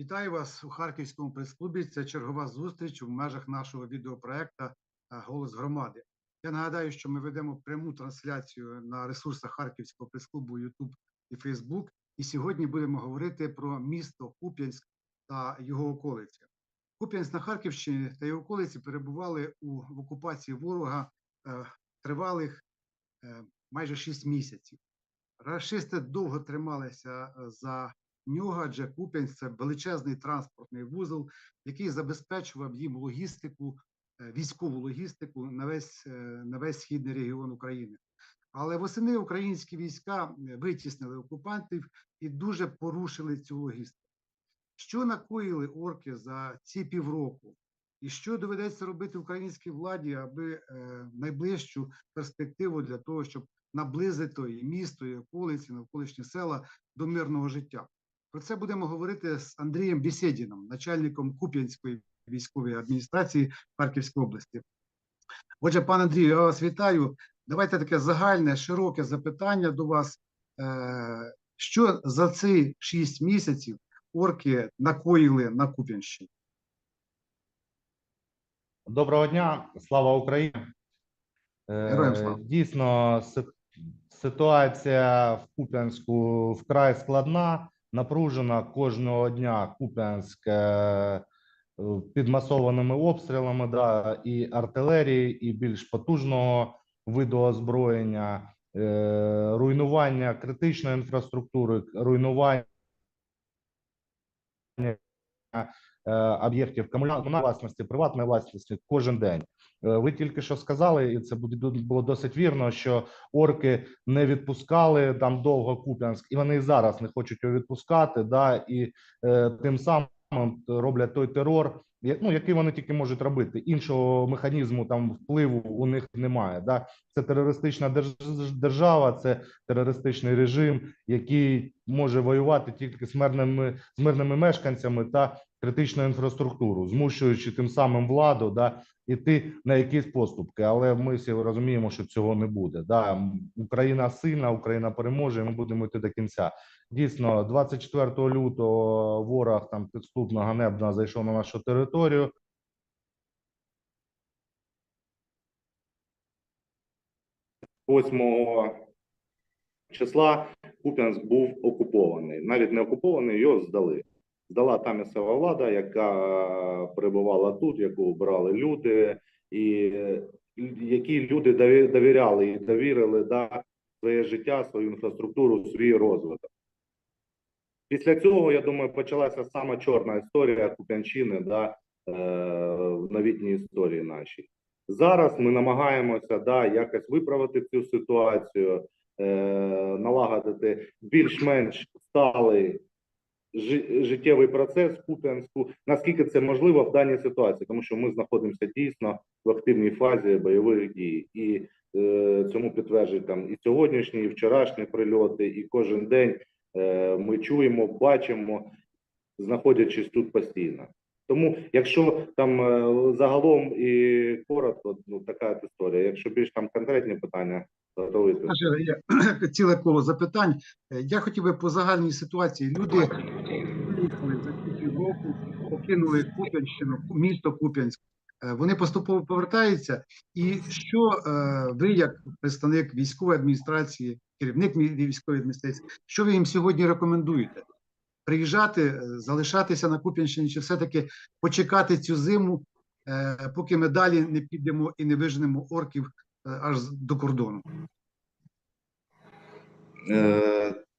Вітаю вас у Харківському прес-клубі. Це чергова зустріч в межах нашого відеопроекту е, Голос громади. Я нагадаю, що ми ведемо пряму трансляцію на ресурсах Харківського прес-клубу YouTube і Facebook. І сьогодні будемо говорити про місто Куп'янськ та його околиці. Куп'янськ на Харківщині та його околиці перебували у в окупації ворога е, тривалих е, майже 6 місяців. Рашисти довго трималися е, за нього, адже Куп'янськ це величезний транспортний вузол, який забезпечував їм логістику, е, військову логістику на весь, е, на весь східний регіон України. Але восени українські війська е, витіснили окупантів і дуже порушили цю логістику. Що накоїли орки за ці півроку? І що доведеться робити українській владі, аби е, найближчу перспективу для того, щоб наблизити місто, і околиці, навколишні села до мирного життя? Про це будемо говорити з Андрієм Бєсєдіном, начальником Куп'янської військової адміністрації Харківської області. Отже, пане Андрію, я вас вітаю. Давайте таке загальне, широке запитання до вас. Е, Що за ці шість місяців орки накоїли на Куп'янщині? Доброго дня, слава Україні. Е, Героям слава. Дійсно, ситуація в Куп'янську вкрай складна, напружена кожного дня Куп'янськ е, під масованими обстрілами, да, і артилерії, і більш потужного виду озброєння, е, руйнування критичної інфраструктури, руйнування об'єктів комунальної власності, приватної власності кожен день. Е, Ви тільки що сказали, і це було досить вірно, що орки не відпускали там довго Куп'янськ, і вони і зараз не хочуть його відпускати. Да, і е, тим самим роблять той терор, ну, який вони тільки можуть робити. Іншого механізму там впливу у них немає. Да. Це терористична держ- держава, це терористичний режим, який може воювати тільки з мирними, з мирними мешканцями та критичну інфраструктуру, змушуючи тим самим владу да, іти на якісь поступки. Але ми всі розуміємо, що цього не буде. Да. Україна сильна, Україна переможе, і ми будемо йти до кінця. Дійсно, 24 лютого ворог там підступно ганебно зайшов на нашу територію. Восьмого числа Куп'янськ був окупований. Навіть не окупований, його здали. Здала та місцева влада, яка перебувала тут, яку обирали люди, і які люди довіряли і довірили да, своє життя, свою інфраструктуру, свій розвиток. Після цього, я думаю, почалася сама чорна історія Куп'янщини да, е, в новітній історії нашій. Зараз ми намагаємося да, якось виправити цю ситуацію, е, налагодити більш-менш сталий життєвий процес в Куп'янську, наскільки це можливо в даній ситуації, тому що ми знаходимося дійсно в активній фазі бойових дій, і е, цьому підтверджують там і сьогоднішні, і вчорашні прильоти, і кожен день. е, ми чуємо, бачимо, знаходячись тут постійно. Тому, якщо там е, загалом і коротко, ну така історія. Якщо більш там конкретні питання, готовий відповісти. Ціле коло запитань. Е, Я хотів би по загальній ситуації. Люди за півроку, покинули Куп'янщину, місто Куп'янськ. Е, Вони поступово повертаються. І що е, ви, як представник військової адміністрації, керівник військової адміністрації, що ви їм сьогодні рекомендуєте? Приїжджати, е, залишатися на Куп'янщині, чи все-таки почекати цю зиму, поки ми далі не підемо і не виженемо орків аж до кордону?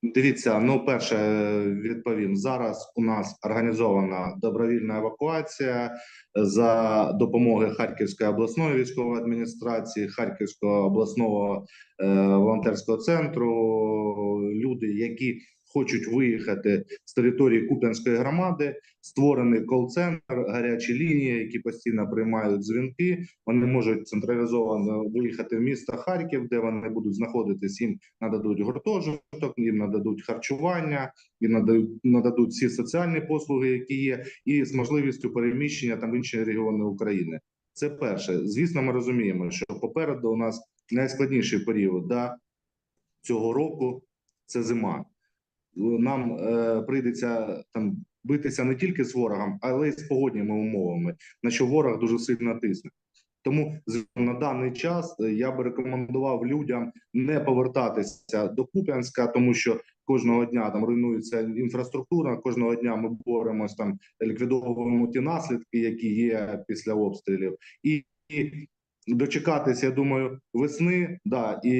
Дивіться, ну перше е, відповім зараз. У нас організована добровільна евакуація за допомоги Харківської обласної військової адміністрації, Харківського обласного е, волонтерського центру. Люди, які хочуть виїхати з території Куп'янської громади, створений кол-центр, гарячі лінії, які постійно приймають дзвінки. Вони можуть централізовано виїхати в місто Харків, де вони будуть знаходитись. Їм нададуть гуртожиток, їм нададуть харчування, їм нададуть, нададуть всі соціальні послуги, які є, і з можливістю переміщення там в інші регіони України. Це перше. Звісно, ми розуміємо, що попереду у нас найскладніший період да, цього року це зима. Нам е, прийдеться там битися не тільки з ворогом, але й з погодніми умовами, на що ворог дуже сильно тисне. Тому на даний час е, я би рекомендував людям не повертатися до Куп'янська, тому що кожного дня там руйнується інфраструктура. Кожного дня ми боремось там, ліквідовуємо ті наслідки, які є після обстрілів, і, дочекатися, я думаю, весни. Да, і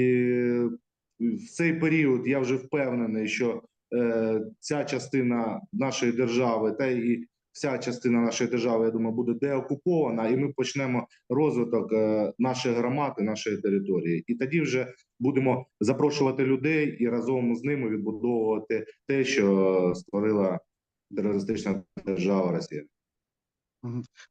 в цей період я вже впевнений, що ця частина нашої держави та і вся частина нашої держави, я думаю, буде деокупована, і ми почнемо розвиток е, наших громад і нашої території. І тоді вже будемо запрошувати людей і разом з ними відбудовувати те, що створила терористична держава Росія.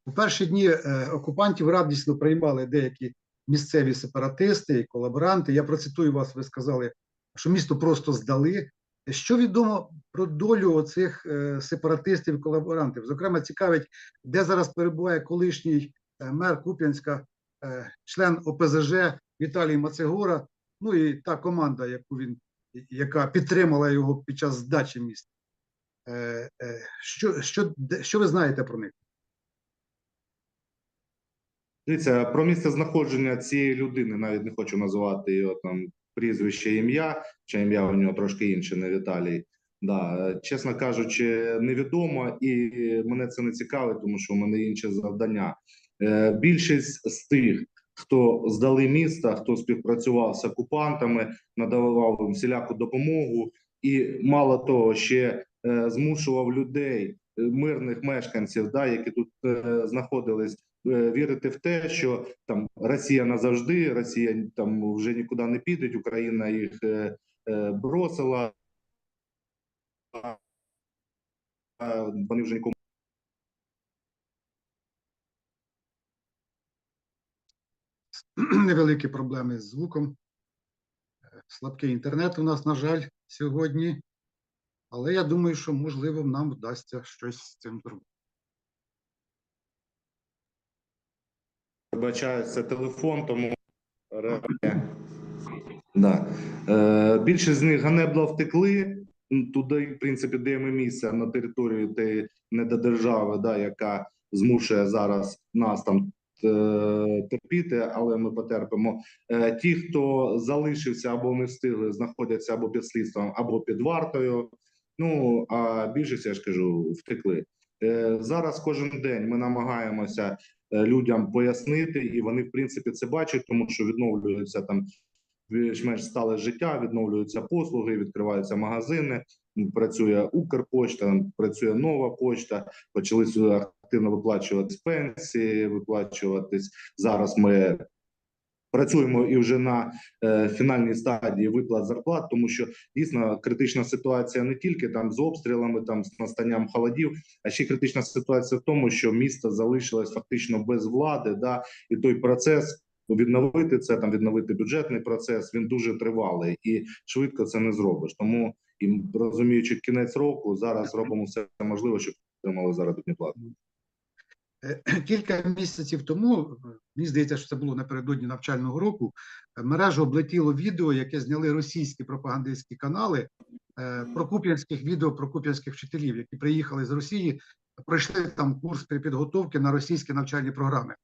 У перші дні е, окупантів радісно приймали деякі місцеві сепаратисти і колаборанти. Я процитую вас, ви сказали, що місто просто здали. Що відомо про долю оцих е, сепаратистів і колаборантів? Зокрема, цікавить, де зараз перебуває колишній е, мер Куп'янська, е, член ОПЗЖ Віталій Мацегора, ну і та команда, яку він, яка підтримала його під час здачі міста. Що, що, що ви знаєте про них? Дивіться, про місце знаходження цієї людини навіть не хочу називати його там прізвище, ім'я, чи ім'я у нього трошки інше, не Віталій. Да, чесно кажучи, невідомо, і мене це не цікавить, тому що в мене інше завдання. Е, Більшість з тих, хто здали міста, хто співпрацював з окупантами, надавав їм всіляку допомогу, і мало того, ще е, змушував людей, е, мирних мешканців, да, які тут знаходились, вірити в те, що там Росія назавжди, Росія там вже нікуди не піде, Україна їх е, е, бросила. Вони вже нікому невеликі проблеми з звуком. Е, Слабкий інтернет у нас, на жаль, сьогодні. Але я думаю, що можливо нам вдасться щось з цим зробити. Вибачаю, це телефон, тому. Да. Е, більшість з них ганебно втекли туди, в принципі, де ми місце на територію тієї недодержави, да, яка змушує зараз нас там е, терпіти, але ми потерпимо. Е, ті, хто залишився або не встигли, знаходяться або під слідством, або під вартою. Ну а більшість, я ж кажу, втекли. Е, зараз кожен день ми намагаємося людям пояснити, і вони в принципі це бачать, тому що відновлюється там більш-менш стале життя, відновлюються послуги, відкриваються магазини. Працює Укрпочта, працює нова почта. Почали активно виплачуватись пенсії, виплачуватись зараз. Ми працюємо і вже на е, фінальній стадії виплат зарплат, тому що дійсно критична ситуація не тільки там з обстрілами, там з настанням холодів, а ще критична ситуація в тому, що місто залишилось фактично без влади. Да, і той процес відновити це, там відновити бюджетний процес. Він дуже тривалий і швидко це не зробиш. Тому і розуміючи кінець року, зараз робимо все можливе, щоб отримали заробітні плати. Е, Кілька місяців тому, е, мені здається, що це було напередодні навчального року, е, мережу облетіло відео, яке зняли російські пропагандистські канали е, про куп'янських відео про куп'янських вчителів, які приїхали з Росії, пройшли там курс при підготовки на російські навчальні програми.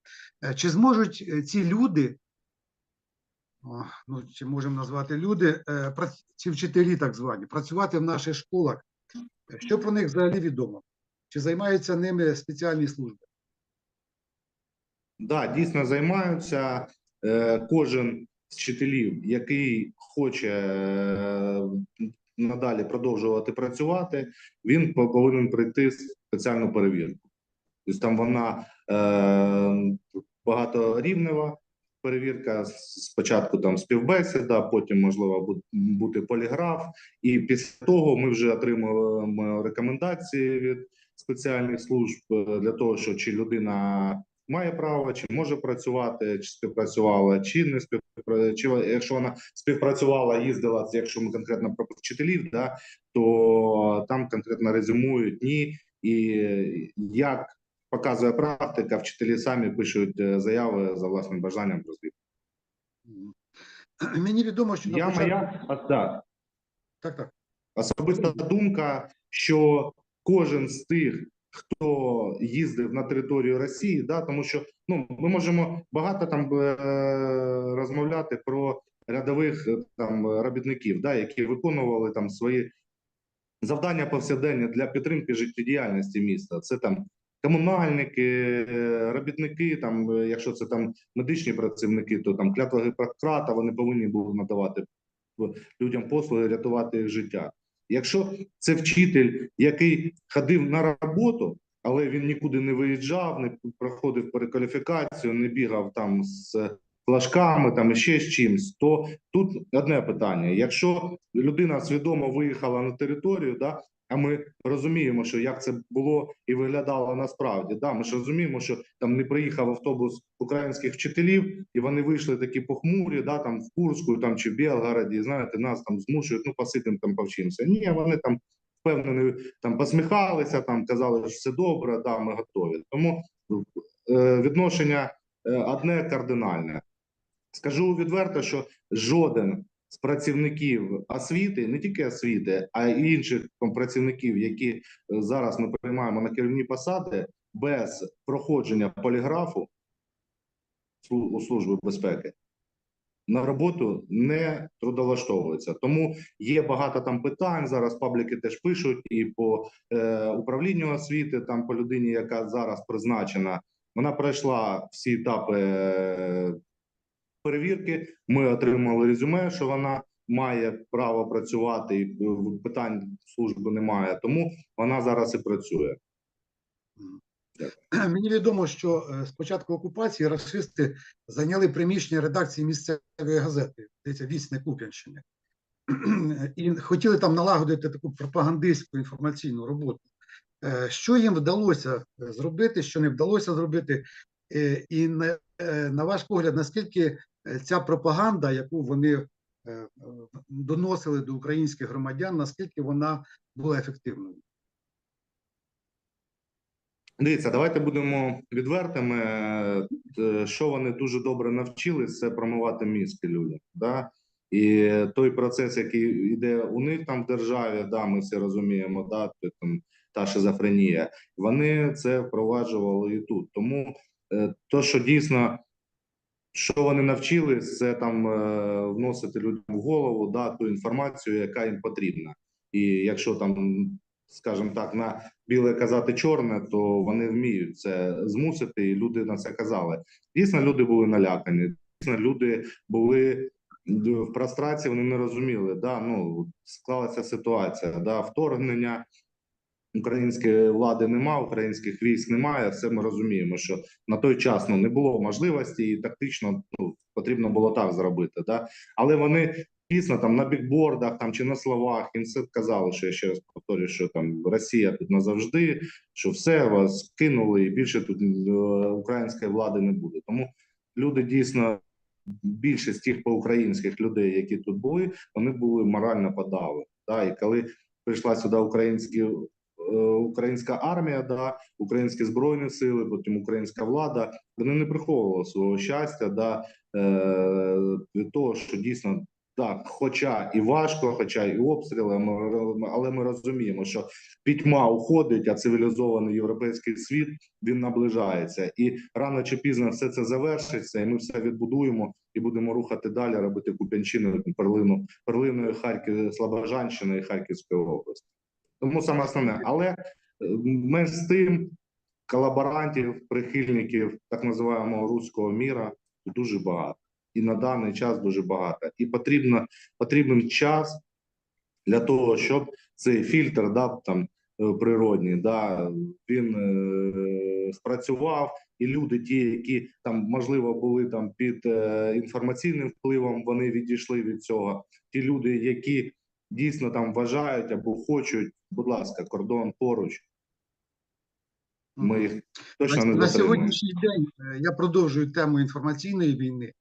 Чи зможуть ці люди, ну чи можемо назвати люди, ці вчителі так звані, працювати в наших школах? Що про них взагалі відомо? Чи займаються ними спеціальні служби? Да, дійсно займаються. Е, Кожен з вчителів, який хоче е, надалі продовжувати працювати, він по- повинен пройти спеціальну перевірку. Тобто там вона е, багаторівнева перевірка. Спочатку там співбесіда, потім можливо бути поліграф. І після того ми вже отримуємо рекомендації від спеціальних служб для того, що чи людина має право, чи може працювати, чи співпрацювала, чи не співпрацювала, чи якщо вона співпрацювала, їздила, якщо ми конкретно про вчителів, да, то там конкретно резюмують ні. І як показує практика, вчителі самі пишуть е, заяви за власним бажанням про звіт. Мені відомо, що Я початку... моя а, так, Так, так. особиста думка, що кожен з тих, хто їздив на територію Росії, да, тому що ну ми можемо багато там е, розмовляти про рядових е, там робітників, да, які виконували там свої завдання повсякденні для підтримки життєдіяльності міста. Це там комунальники, е, робітники, там, якщо це там медичні працівники, то там клятва Гіппократа, вони повинні були надавати людям послуги, рятувати їх життя. Якщо це вчитель, який ходив на роботу, але він нікуди не виїжджав, не проходив перекваліфікацію, не бігав там з флажками, там ще з чимось, то тут одне питання: якщо людина свідомо виїхала на територію, да, а ми розуміємо, що як це було і виглядало насправді. Да, ми ж розуміємо, що там не приїхав автобус українських вчителів, і вони вийшли такі похмурі, да, там в Курську там чи в Білгороді, знаєте, нас там змушують, ну посидимо там повчимося. Ні, вони там впевнені, там посміхалися, там казали, що все добре, да, ми готові. Тому е, відношення е, одне кардинальне. Скажу відверто, що жоден з працівників освіти, не тільки освіти, а й інших працівників, які е, зараз ми приймаємо на керівні посади, без проходження поліграфу у служби безпеки на роботу не трудолаштовується. Тому є багато там питань. Зараз пабліки теж пишуть і по е, управлінню освіти, там по людині, яка зараз призначена. Вона пройшла всі етапи е, перевірки. Ми отримали резюме, що вона має право працювати, і е, питань служби немає. Тому вона зараз і працює. Мені відомо, що е, з початку окупації расисти зайняли приміщення редакції місцевої газети, здається, «Вісник Куп'янщини. І хотіли там налагодити таку пропагандистську інформаційну роботу. Е, Що їм вдалося зробити, що не вдалося зробити, і на, ваш погляд, наскільки ця пропаганда, яку вони е, е, доносили до українських громадян, наскільки вона була ефективною? Дивіться, давайте будемо відвертими. Е, Що вони дуже добре навчились, це промивати мізки людям. Да? І той процес, який йде у них там в державі, да, ми всі розуміємо, да, там та шизофренія, вони це впроваджували і тут. Тому е, то, що дійсно, що вони навчились, це там е, вносити людям в голову да, ту інформацію, яка їм потрібна. І якщо там, скажімо так, на біле казати чорне, то вони вміють це змусити, і люди на це казали. Дійсно, люди були налякані. Дійсно, люди були в прострації, вони не розуміли. Да, ну склалася ситуація, да, вторгнення. Української влади нема, українських військ немає. Все ми розуміємо, що на той час ну не було можливості, і тактично ну потрібно було так зробити. Да? Але вони дійсно там на бікбордах там чи на словах їм все казали, що я ще раз повторюю, що там Росія тут назавжди, що все вас кинули, і більше тут е, української влади не буде. Тому люди дійсно. Більшість тих проукраїнських людей, які тут були, вони були морально подавлені. Да? І коли прийшла сюди українські українська армія, да, українські збройні сили, потім українська влада, вони не приховували свого щастя, да, е, від того, що дійсно так, хоча і важко, хоча і обстріли, але ми розуміємо, що пітьма уходить, а цивілізований європейський світ він наближається, і рано чи пізно все це завершиться, і ми все відбудуємо і будемо рухати далі, робити Куп'янщину перлину перлиною Харків, Слобожанщини і Харківської області. Тому саме основне, але е, менш з тим колаборантів, прихильників так називаємо руського міра дуже багато, і на даний час дуже багато. І потрібно потрібен час для того, щоб цей фільтр да, там е, природній, да, він е, спрацював, і люди, ті, які там можливо були там під е, інформаційним впливом, вони відійшли від цього. Ті люди, які дійсно там вважають або хочуть, будь ласка, кордон поруч. Ми їх точно на, не на сьогоднішній день е, я продовжую тему інформаційної війни,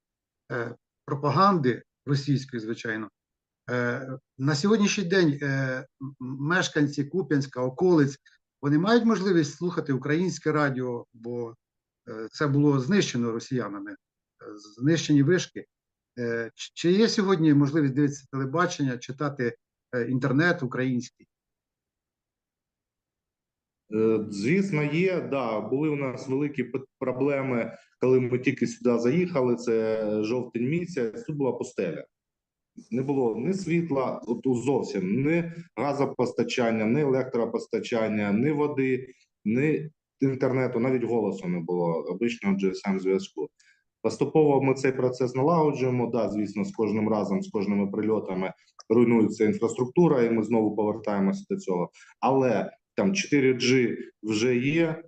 е, пропаганди російської, звичайно. Е, На сьогоднішній день мешканці Куп'янська, околиць, вони мають можливість слухати українське радіо, бо це було знищено росіянами, знищені вишки. Е, Чи є сьогодні можливість дивитися телебачення, читати е, інтернет український? Е, Звісно, є. Да, були у нас великі проблеми, коли ми тільки сюди заїхали. Це жовтень місяць. Тут була пустеля. Не було ні світла, от зовсім ні газопостачання, ні електропостачання, ні води, ні інтернету, навіть голосу не було обичного GSM зв'язку. Поступово ми цей процес налагоджуємо. Да, звісно, з кожним разом, з кожними прильотами руйнується інфраструктура, і ми знову повертаємося до цього. Але там 4G вже є,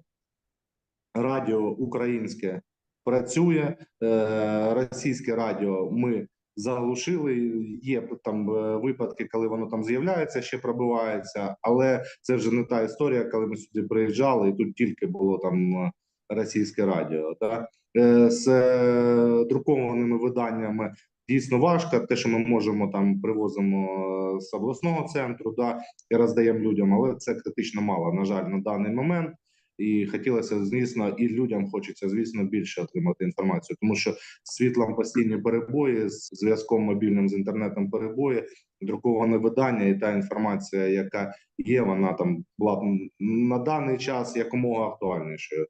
радіо українське працює, е, російське радіо ми заглушили. Є там е, випадки, коли воно там з'являється, ще пробивається, але це вже не та історія, коли ми сюди приїжджали, і тут тільки було там е, російське радіо. Да? Е, З е, друкованими виданнями дійсно важко. Те, що ми можемо там привозимо е, з обласного центру, да, і роздаємо людям, але це критично мало, на жаль, на даний момент. І хотілося, звісно, і людям хочеться, звісно, більше отримати інформацію, тому що з світлом постійні перебої, з зв'язком мобільним з інтернетом перебої, друковане видання і та інформація, яка є, вона там була на даний час якомога актуальнішою.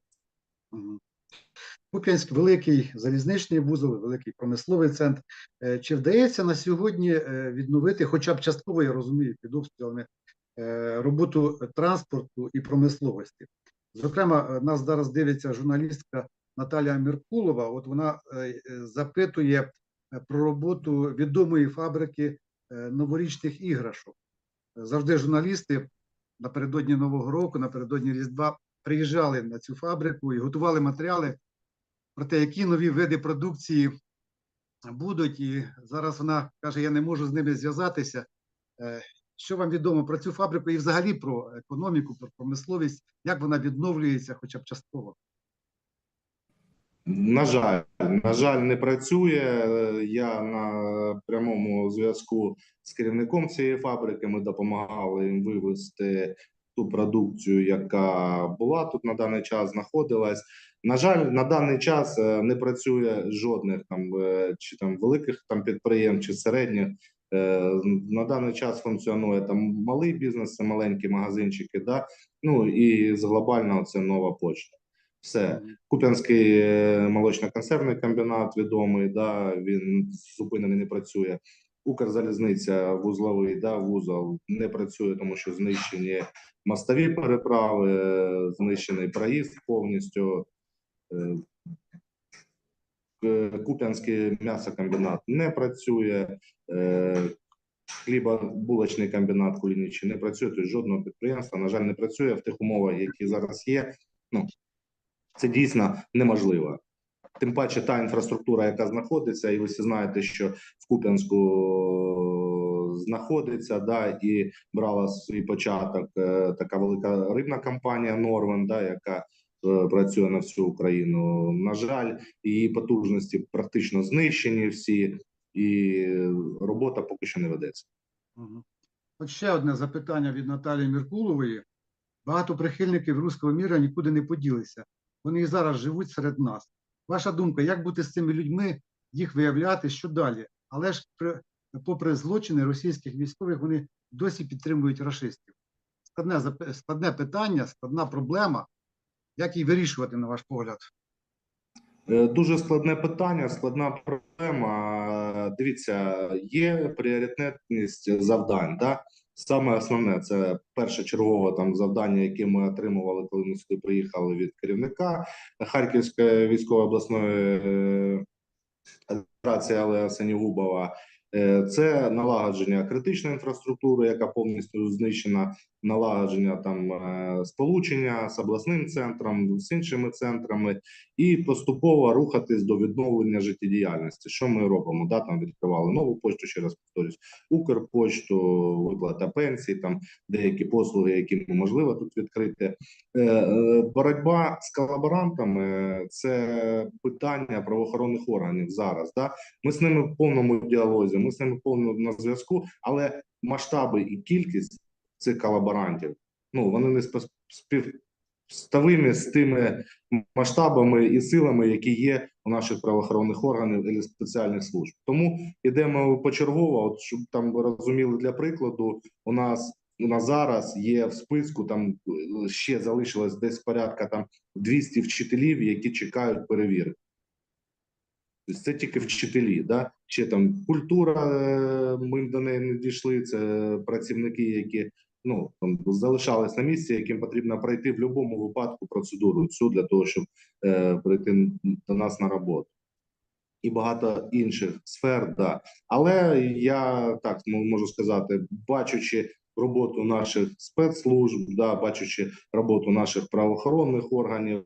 Куп'янськ великий залізничний вузол, великий промисловий центр. Е, Чи вдається на сьогодні е, відновити, хоча б частково, я розумію, під обстрілами е, роботу транспорту і промисловості? Зокрема, нас зараз дивиться журналістка Наталія Меркулова. От вона запитує про роботу відомої фабрики новорічних іграшок. Завжди журналісти напередодні Нового року, напередодні Різдва приїжджали на цю фабрику і готували матеріали про те, які нові види продукції будуть. І зараз вона каже: я не можу з ними зв'язатися. Е, Що вам відомо про цю фабрику і взагалі про економіку, про промисловість, як вона відновлюється, хоча б частково? На жаль, на жаль, не працює. Я на прямому зв'язку з керівником цієї фабрики. Ми допомагали їм вивести ту продукцію, яка була тут на даний час, знаходилась. На жаль, на даний час е, не працює жодних там е, чи там великих там підприємств чи середніх. Е, На даний час функціонує там малий бізнес, маленькі магазинчики. Да? Ну і з глобального це нова почта. Все. Куп'янський молочно-консервний комбінат відомий, да, він зупинений, не працює. Укрзалізниця вузловий, да, вузол не працює, тому що знищені мостові переправи, е, знищений проїзд повністю. Е, К- Куп'янський м'ясокомбінат не працює. е, Хлібобулочний комбінат Кулінічі не працює, тобто жодного підприємства, на жаль, не працює в тих умовах, які зараз є. Ну, це дійсно неможливо. Тим паче та інфраструктура, яка знаходиться, і ви всі знаєте, що в Куп'янську знаходиться, да, і брала свій початок е, така велика рибна компанія Норвен, да, яка е, працює на всю Україну. На жаль, її потужності практично знищені всі, і робота поки що не ведеться. От ще одне запитання від Наталії Меркулової. Багато прихильників руського міра нікуди не поділися. Вони і зараз живуть серед нас. Ваша думка, як бути з цими людьми, їх виявляти, що далі? Але ж при, попри злочини російських військових, вони досі підтримують рашистів. Складне, складне питання, складна проблема. Як її вирішувати, на ваш погляд? Е, Дуже складне питання, складна проблема. Дивіться, є пріоритетність завдань. Да? Саме основне це першочергове там завдання, яке ми отримували, коли ми сюди приїхали від керівника Харківської військової обласної е, адміністрації Олега Сенігубова. Е, Це налагодження критичної інфраструктури, яка повністю знищена, налагодження там е, сполучення з обласним центром, з іншими центрами, і поступово рухатись до відновлення життєдіяльності. Що ми робимо? Да, там відкривали нову почту, ще раз повторюсь, Укрпочту, виплата пенсій, там деякі послуги, які неможливо тут відкрити. Е, е, Боротьба з колаборантами це питання правоохоронних органів зараз. Да? Ми з ними в повному діалозі, ми з ними повному на зв'язку, але масштаби і кількість цих колаборантів ну вони не співставимі з тими масштабами і силами, які є у наших правоохоронних органів і спеціальних служб. Тому йдемо почергово. От щоб там ви розуміли для прикладу, у нас на зараз є в списку. Там ще залишилось десь порядка там 200 вчителів, які чекають перевірки. Це тільки вчителі, да? ще там культура, е, ми до неї не дійшли. Це працівники, які ну там залишались на місці, яким потрібно пройти в будь-якому випадку процедуру цю для того, щоб е, прийти до нас на роботу. І багато інших сфер, да. Але я так можу сказати, бачучи роботу наших спецслужб, да, бачучи роботу наших правоохоронних органів,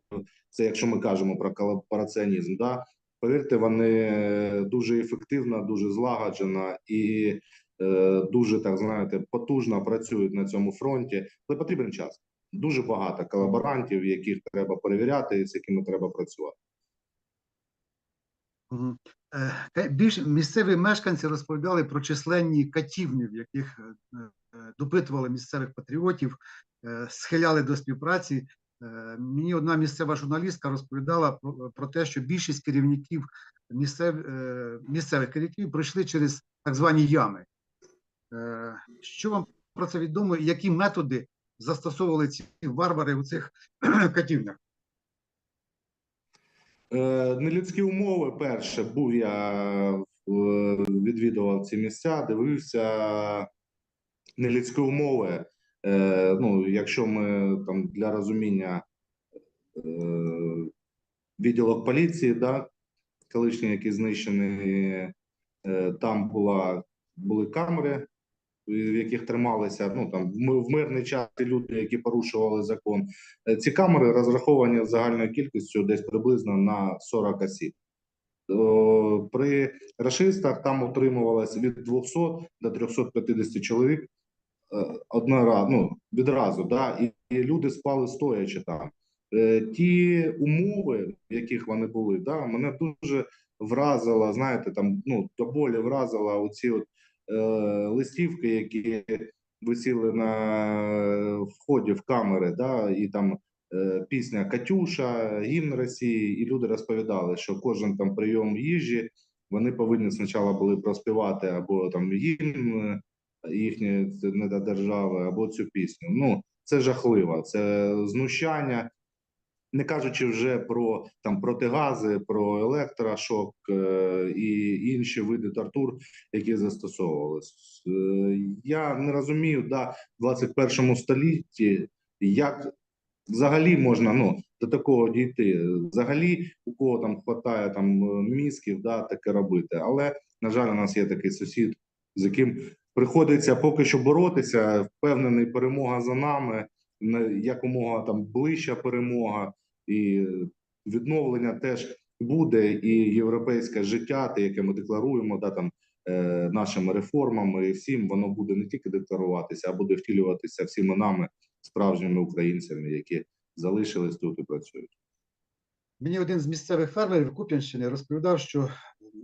це якщо ми кажемо про колабораціонізм, да, повірте, вони дуже ефективно, дуже злагоджено і дуже так знаєте потужно працюють на цьому фронті. Але потрібен час. Дуже багато колаборантів, яких треба перевіряти, з якими треба працювати. Е, Більш місцеві мешканці розповідали про численні катівні, в яких е, е, допитували місцевих патріотів, е, схиляли до співпраці. Е, Мені одна місцева журналістка розповідала про, те, що більшість керівників місцев, е, місцевих керівників пройшли через так звані ями. Е, Що вам про це відомо? Які методи застосовували ці варвари у цих катівнях? Е, Нелюдські умови. Перше був я відвідував ці місця, дивився нелюдські умови. Е, ну, якщо ми там для розуміння відділок поліції, да, колишній, який знищений, е, там була були камери, в яких трималися ну там в мирний час люди, які порушували закон. Е, Ці камери розраховані загальною кількістю десь приблизно на 40 осіб. При рашистах там утримувалося від 200 до 350 чоловік е, однора, ну, відразу, да, і, люди спали стоячи там. Е, Ті умови, в яких вони були, да, мене дуже вразила, знаєте, там ну до болі вразила оці от листівки, які висіли на вході в камери, да, і там е, пісня Катюша, гімн Росії, і люди розповідали, що кожен там прийом їжі вони повинні спочатку були проспівати або там гімн е, їхньої держави, або цю пісню. Ну це жахливо, це знущання. Не кажучи вже про там протигази, про електрошок е, і інші види тортур, які застосовувались. Е, я не розумію, да, в 21 столітті як взагалі можна ну до такого дійти. Взагалі, у кого там хватає там мізків, да, таке робити. Але на жаль, у нас є такий сусід, з яким приходиться поки що боротися. Впевнений, перемога за нами, якомога там ближча перемога і відновлення теж буде, і європейське життя, те, яке ми декларуємо, да там е, нашими реформами, і всім воно буде не тільки декларуватися, а буде втілюватися всіми нами, справжніми українцями, які залишились тут і працюють. Мені один з місцевих фермерів Куп'янщини розповідав, що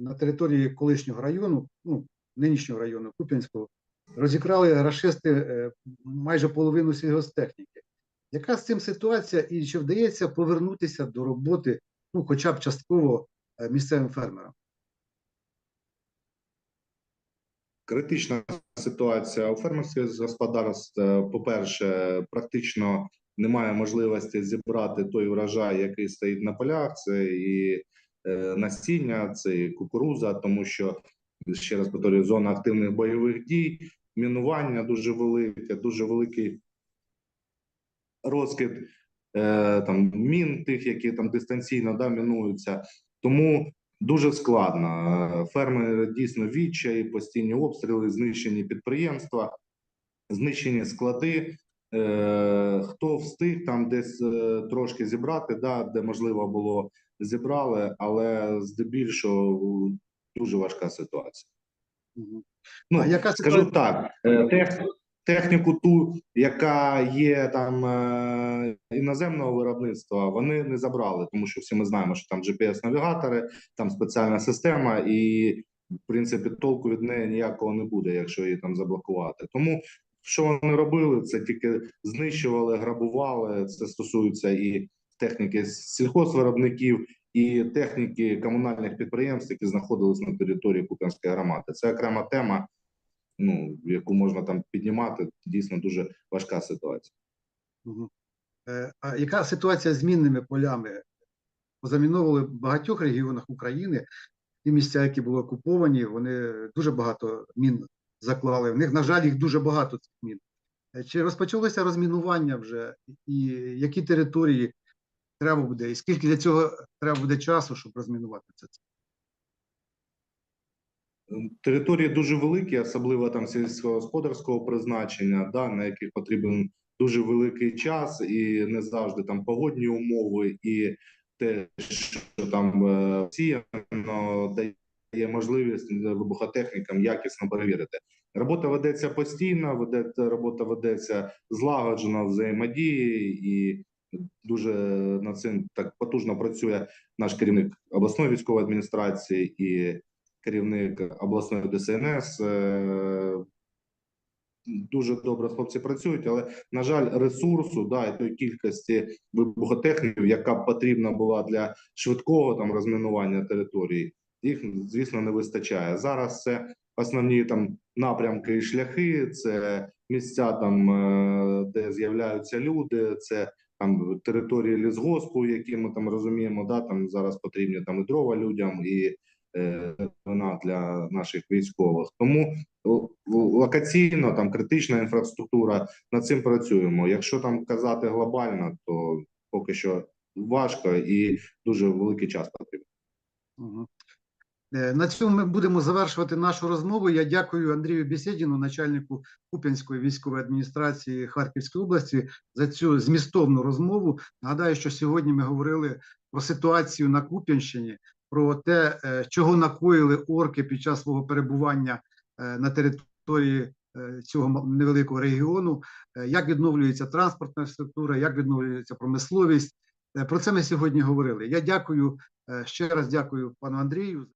на території колишнього району, ну нинішнього району Куп'янського, розікрали рашисти е, майже половину сільгостехніки. Яка з цим ситуація, і чи вдається повернутися до роботи, ну хоча б частково е, місцевим фермерам? Критична ситуація у фермерських господарств. Е, По-перше, практично немає можливості зібрати той врожай, який стоїть на полях. Це і насіння, це і кукуруза, тому що ще раз повторюю, зона активних бойових дій, мінування дуже велике, дуже великий розкид е, там мін, тих, які там дистанційно да, мінуються. Тому дуже складно. Е, Фермери дійсно відчаї, постійні обстріли, знищені підприємства, знищені склади. Е, хто встиг там десь е, трошки зібрати, да, де можливо було зібрали, але здебільшого дуже важка ситуація. Ну, А яка скажу ситуація? так, е, тех, техніку ту, яка є там е, іноземного виробництва, вони не забрали, тому що всі ми знаємо, що там GPS-навігатори, там спеціальна система, і в принципі толку від неї ніякого не буде, якщо її там заблокувати. Тому що вони робили, це тільки знищували, грабували. Це стосується і техніки сільхозвиробників, і техніки комунальних підприємств, які знаходились на території Куп'янської громади. Це окрема тема. ну яку можна там піднімати. Дійсно дуже важка ситуація. Е, А яка ситуація з мінними полями? Позаміновували в багатьох регіонах України. Ті місця, які були окуповані, вони дуже багато мін заклали. В них, на жаль, їх дуже багато цих мін. Е, Чи розпочалося розмінування вже, і які території треба буде, і скільки для цього треба буде часу, щоб розмінувати це? Території дуже великі, особливо там сільськогосподарського призначення, да, на яких потрібен дуже великий час, і не завжди там погодні умови, і те, що там е, сіяно, дає можливість вибухотехнікам якісно перевірити. Робота ведеться постійно, веде робота ведеться злагоджено взаємодії, і дуже над цим так потужно працює наш керівник обласної військової адміністрації і керівник обласної ДСНС. е, Дуже добре хлопці працюють, але на жаль, ресурсу да і тої кількості вибухотехніків, яка потрібна була для швидкого там розмінування території, їх звісно не вистачає. Зараз це основні там напрямки і шляхи, це місця там, е, де з'являються люди, це там території лісгоспу, які ми там розуміємо, да там зараз потрібні там і дрова людям і е, вона для наших військових. Тому локаційно там критична інфраструктура над цим працюємо. Якщо там казати глобально, то поки що важко і дуже великий час потрібен. Е, На цьому ми будемо завершувати нашу розмову. Я дякую Андрію Бєсєдіну, начальнику Куп'янської військової адміністрації Харківської області, за цю змістовну розмову. Нагадаю, що сьогодні ми говорили про ситуацію на Куп'янщині, про те, е, чого накоїли орки під час свого перебування е, на території цього невеликого регіону, як відновлюється транспортна структура, як відновлюється промисловість. Про це ми сьогодні говорили. Я дякую ще раз дякую пану Андрію.